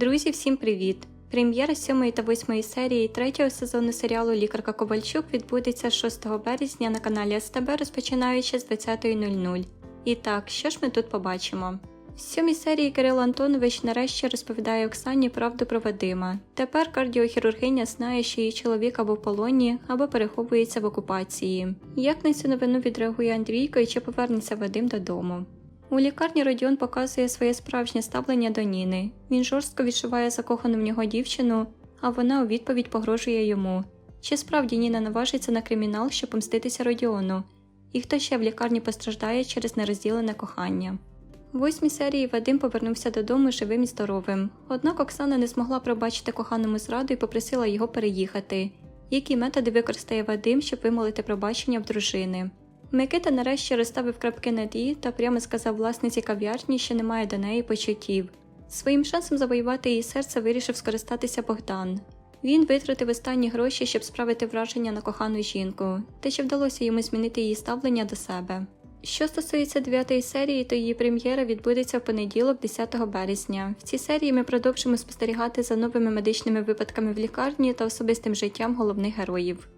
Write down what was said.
Друзі, всім привіт! Прем'єра 7 та 8 серії третього сезону серіалу Лікарка Ковальчук відбудеться 6 березня на каналі СТБ, розпочинаючи з 20.00. І так, що ж ми тут побачимо? В сьомій серії Кирило Антонович нарешті розповідає Оксані правду про Вадима. Тепер кардіохірургиня знає, що її чоловік або в полоні, або переховується в окупації. Як на цю новину відреагує Андрійко і чи повернеться Вадим додому? У лікарні Родіон показує своє справжнє ставлення до Ніни. Він жорстко відшиває закохану в нього дівчину, а вона у відповідь погрожує йому. Чи справді Ніна наважиться на кримінал, щоб помститися Родіону? І хто ще в лікарні постраждає через нерозділене кохання? У восьмій серії Вадим повернувся додому живим і здоровим. Однак Оксана не змогла пробачити коханому зраду і попросила його переїхати. Які методи використає Вадим, щоб вимолити пробачення в дружини? Микита нарешті розставив крапки над «і» та прямо сказав власниці кав'ярні, що немає до неї почуттів. Своїм шансом завоювати її серце вирішив скористатися Богдан. Він витратив останні гроші, щоб справити враження на кохану жінку, та чи вдалося йому змінити її ставлення до себе. Що стосується дев'ятої серії, то її прем'єра відбудеться в понеділок, 10 березня. В цій серії ми продовжимо спостерігати за новими медичними випадками в лікарні та особистим життям головних героїв.